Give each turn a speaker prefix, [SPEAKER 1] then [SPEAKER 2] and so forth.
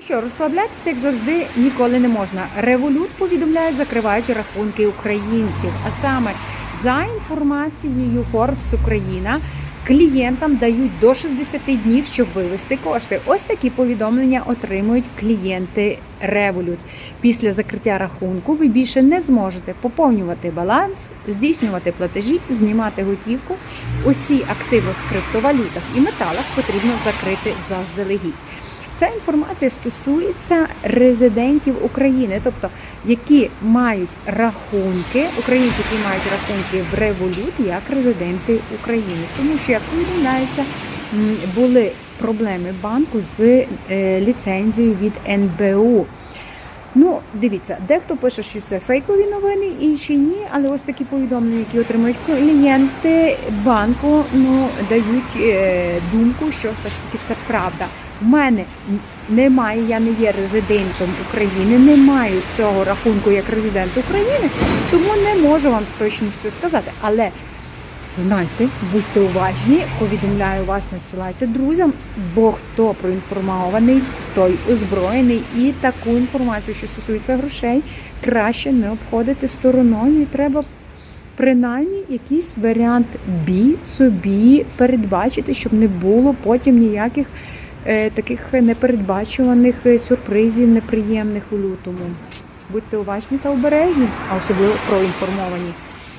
[SPEAKER 1] Що розслаблятися, як завжди, ніколи не можна. Револют повідомляє, закривають рахунки українців. А саме за інформацією Forbes Україна. Клієнтам дають до 60 днів, щоб вивести кошти. Ось такі повідомлення отримують клієнти Revolut. Після закриття рахунку ви більше не зможете поповнювати баланс, здійснювати платежі, знімати готівку. Усі активи в криптовалютах і металах потрібно закрити заздалегідь. Ця інформація стосується резидентів України, тобто які мають рахунки, українці, які мають рахунки в револют як резиденти України. Тому що, як повідомляється, були проблеми банку з е, ліцензією від НБУ. Дивіться, дехто пише, що це фейкові новини, інші ні, але ось такі повідомлення, які отримують клієнти банку, ну дають е, думку, що все ж таки це правда. В мене немає, я не є резидентом України, не маю цього рахунку як резидент України, тому не можу вам з точністю сказати. Але знайте, будьте уважні, повідомляю вас, надсилайте друзям, бо хто проінформований, той озброєний, і таку інформацію, що стосується грошей, краще не обходити стороною. І треба принаймні якийсь варіант бі собі передбачити, щоб не було потім ніяких е, таких непередбачуваних сюрпризів неприємних у лютому. Будьте уважні та обережні, а особливо проінформовані.